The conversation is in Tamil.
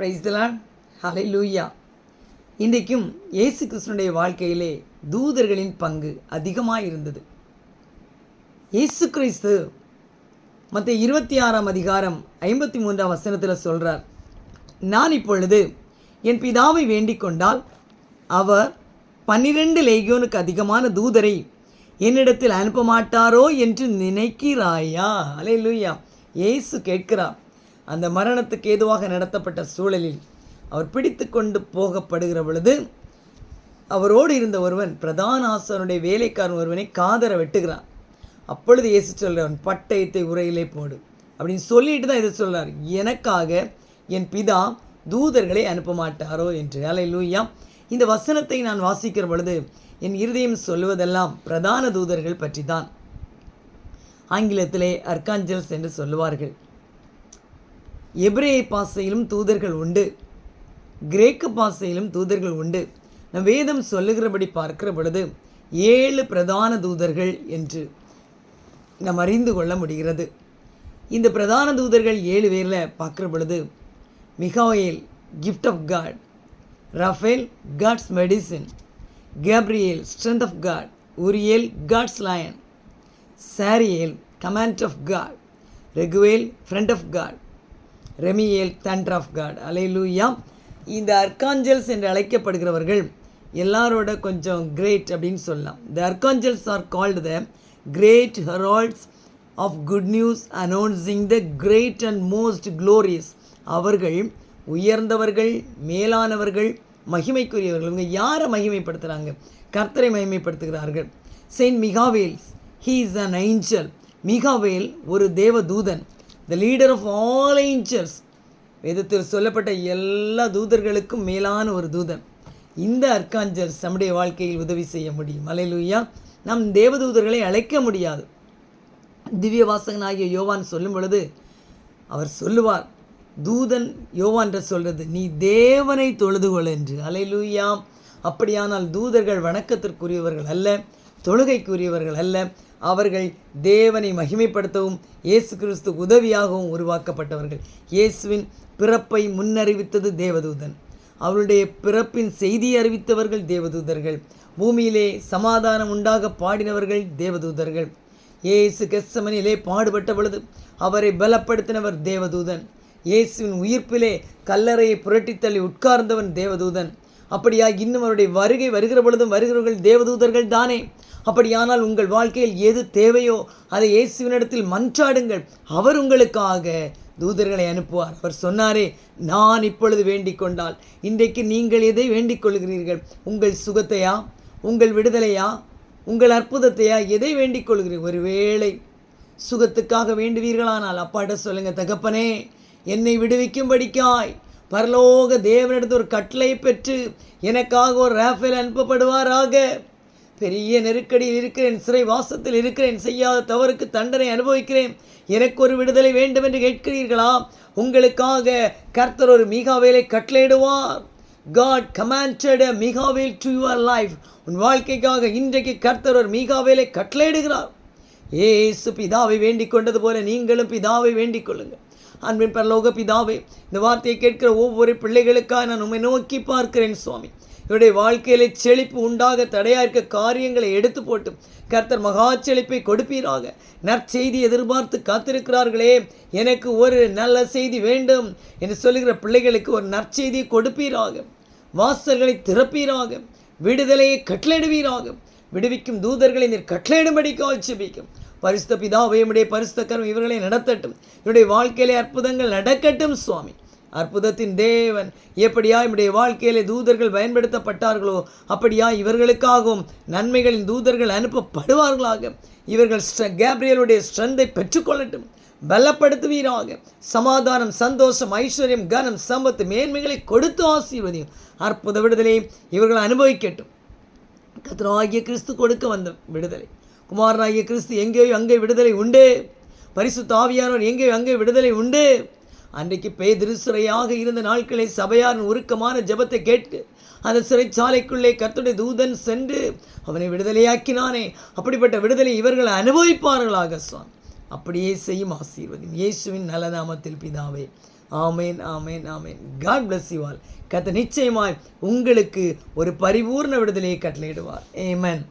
பிரைஸ்தலான் ஹலை லூயா இன்றைக்கும் இயேசு கிருஷ்ணனுடைய வாழ்க்கையிலே தூதர்களின் பங்கு அதிகமாக இருந்தது. இயேசு கிறிஸ்து மற்ற இருபத்தி ஆறாம் அதிகாரம் ஐம்பத்தி மூன்றாம் வசனத்தில் சொல்கிறார் நான் இப்பொழுது என் பிதாவை வேண்டிக் கொண்டால் அவர் பன்னிரெண்டு லேகியோனுக்கு அதிகமான தூதரை என்னிடத்தில் அனுப்ப மாட்டாரோ என்று நினைக்கிறாயா? அலையிலுயா ஏசு கேட்கிறார் அந்த மரணத்துக்கு ஏதுவாக நடத்தப்பட்ட சூழலில் அவர் பிடித்து கொண்டு போகப்படுகிற பொழுது அவரோடு இருந்த ஒருவன் பிரதான ஆசனுடைய வேலைக்காரன் ஒருவனை காதர வெட்டுகிறான். அப்பொழுது இயேசு சொல்கிறவன் பட்டயத்தை உரையிலே போடு அப்படின்னு சொல்லிட்டு தான் இதை சொல்கிறார் எனக்காக என் பிதா தூதர்களை அனுப்ப மாட்டாரோ? என்று. அலை லூயா இந்த வசனத்தை நான் வாசிக்கிற பொழுது என் இருதயம் சொல்லுவதெல்லாம் பிரதான தூதர்கள் பற்றி தான் ஆங்கிலத்திலே அர்காஞ்சல்ஸ் என்று சொல்லுவார்கள். எபிரேய பாசையிலும் தூதர்கள் உண்டு. கிரேக்க பாசையிலும் தூதர்கள் உண்டு. நம் வேதம் சொல்லுகிறபடி பார்க்கிற பொழுது ஏழு பிரதான தூதர்கள் என்று நாம் அறிந்து கொள்ள முடிகிறது. இந்த பிரதான தூதர்கள் ஏழு பேரில் பார்க்குற பொழுது Michael gift of God Raphael God's medicine Gabriel strength of God Uriel God's lion Sariel command of God Raguel friend of God Remiel thunder of God hallelujah. இந்த அர்காஞ்சல்ஸ் என்று அழைக்கப்படுகிறவர்கள் எல்லாரோட கொஞ்சம் கிரேட் அப்படின்னு சொல்லலாம். The archangels are called the great heralds of good news announcing the great and most glorious அவர்கள் உயர்ந்தவர்கள் மேலானவர்கள் மகிமைக்குரியவர்கள். இவங்க யாரை மகிமைப்படுத்துகிறாங்க கர்த்தரை மகிமைப்படுத்துகிறார்கள். Saint Michael's he is an angel Michael ஒரு தேவதூதன். The leader of all angels வேதத்தில் சொல்லப்பட்ட எல்லா தூதர்களுக்கும் மேலான ஒரு தூதன். இந்த அர்காஞ்சல்ஸ் நம்முடைய வாழ்க்கையில் உதவி செய்ய முடியும். அலையிலுயா நம் தேவதூதர்களை அழைக்க முடியாது. திவ்ய வாசகனாகிய யோவான் சொல்லும் பொழுது அவர் சொல்லுவார் தூதன் யோவான்ற சொல்கிறது நீ தேவனை தொழுது கொள் என்று. அலையிலுயாம் அப்படியானால் தூதர்கள் வணக்கத்திற்குரியவர்கள் அல்ல தொழுகைக்குரியவர்கள் அல்ல அவர்கள் தேவனை மகிமைப்படுத்தவும் இயேசு கிறிஸ்து உதவியாகவும் உருவாக்கப்பட்டவர்கள். இயேசுவின் பிறப்பை முன்னறிவித்தது தேவதூதன். அவருடைய பிறப்பின் செய்தி அறிவித்தவர்கள் தேவதூதர்கள். பூமியிலே சமாதானம் உண்டாக பாடினவர்கள் தேவதூதர்கள். இயேசு கெஸ்தமனிலே பாடுபட்ட பொழுது அவரை பலப்படுத்தினவர் தேவதூதன். இயேசுவின் உயிர்ப்பிலே கல்லறையை புரட்டித் தள்ளி உட்கார்ந்தவன் தேவதூதன். அப்படியா இன்னும் அவருடைய வருகை வருகிற பொழுதும் வருகிறவர்கள் தேவதூதர்கள் தானே. அப்படியானால் உங்கள் வாழ்க்கையில் எது தேவையோ அதை இயேசுவினிடத்தில் மன்றாடுங்கள். அவர் உங்களுக்காக தூதர்களை அனுப்புவார். அவர் சொன்னாரே நான் இப்பொழுது வேண்டிக் கொண்டால் இன்றைக்கு நீங்கள் எதை வேண்டிக் கொள்கிறீர்கள் உங்கள் சுகத்தையா? உங்கள் விடுதலையா? உங்கள் அற்புதத்தையா? எதை வேண்டிக் கொள்கிறீர்கள் ஒருவேளை சுகத்துக்காக வேண்டுவீர்களானால் அப்பாட்ட சொல்லுங்கள் தகப்பனே என்னை விடுவிக்கும்படிக்காய். பரலோக தேவனிடத்து ஒரு கட்டளை பெற்று எனக்காக ஒரு ராஃபேல் அனுப்பப்படுவாராக. பெரிய நெருக்கடியில் இருக்கிறேன் சிறை வாசத்தில் இருக்கிறேன் செய்யாத தவறுக்கு தண்டனை அனுபவிக்கிறேன். எனக்கு ஒரு விடுதலை வேண்டும் என்று கேட்கிறீர்களா? உங்களுக்காக கர்த்தர் ஒரு மீகாவேலை கட்டளையிடுவார். God commanded மிகாவேல் to your life உன் வாழ்க்கைக்காக இன்றைக்கு கர்த்தர் ஒரு மீகாவேலை கட்டளையிடுகிறார். ஏசு பிதாவை வேண்டிக் கொண்டது போல நீங்களும் பிதாவை வேண்டிக் கொள்ளுங்கள். அன்பின் பரலோக பிதாவே இந்த வார்த்தையை கேட்கிற ஒவ்வொரு பிள்ளைகளுக்காக நான் உண்மை நோக்கி பார்க்கிறேன் சுவாமி. இவருடைய வாழ்க்கையில செழிப்பு உண்டாக தடையா இருக்க காரியங்களை எடுத்து போட்டு கர்த்தர் மகா செழிப்பை கொடுப்பீராக. நற்செய்தி எதிர்பார்த்து காத்திருக்கிறார்களே எனக்கு ஒரு நல்ல செய்தி வேண்டும் என்று சொல்லுகிற பிள்ளைகளுக்கு ஒரு நற்செய்தியை கொடுப்பீராக. வாசல்களை திறப்பீராக. விடுதலையை கட்டளையிடுவீராக. விடுவிக்கும் தூதர்களை நீர் கட்டளையிடும்படிக்காக செபிக்கும் பரிசுத்த பிதாவையுடைய பரிசுத்த கரம் இவர்களை நடத்தட்டும். என்னுடைய வாழ்க்கையிலே அற்புதங்கள் நடக்கட்டும் சுவாமி. அற்புதத்தின் தேவன் எப்படியா இவருடைய வாழ்க்கையிலே தூதர்கள் பயன்படுத்தப்பட்டார்களோ அப்படியா இவர்களுக்காகவும் நன்மைகளின் தூதர்கள் அனுப்பப்படுவார்களாக. இவர்கள் கேப்ரியலுடைய ஸ்ட்ரென்த்தை பெற்றுக்கொள்ளட்டும். பலப்படுத்துவீராக. சமாதானம் சந்தோஷம் ஐஸ்வர்யம் கனம் சம்பத்து மேன்மைகளை கொடுத்து ஆசீர்வதியும். அற்புத விடுதலை இவர்கள் அனுபவிக்கட்டும். கத்தராகிய கிறிஸ்து கொடுக்க வந்த விடுதலை. குமாரனாகிய கிறிஸ்து எங்கேயோ அங்கே விடுதலை உண்டு. பரிசுத்த ஆவியானவர் எங்கேயோ அங்கே விடுதலை உண்டு. அன்றைக்கு பேதிரு சிறையாக இருந்த நாட்களை சபையாரின் உருக்கமான ஜெபத்தை கேட்டு அந்த சிறைச்சாலைக்குள்ளே கத்துடைய தூதன் சென்று அவனை விடுதலையாக்கினானே. அப்படிப்பட்ட விடுதலை இவர்கள் அனுபவிப்பார்களாக சுவாமி. அப்படியே செய்யும் ஆசீர்வதியும் இயேசுவின் நல்ல நாமத்தில் பிதாவே. Amen amen amen. God bless you all கத்த நிச்சயமாய் உங்களுக்கு ஒரு பரிபூர்ண விடுதலையை கட்டளையிடுவார். ஏமன்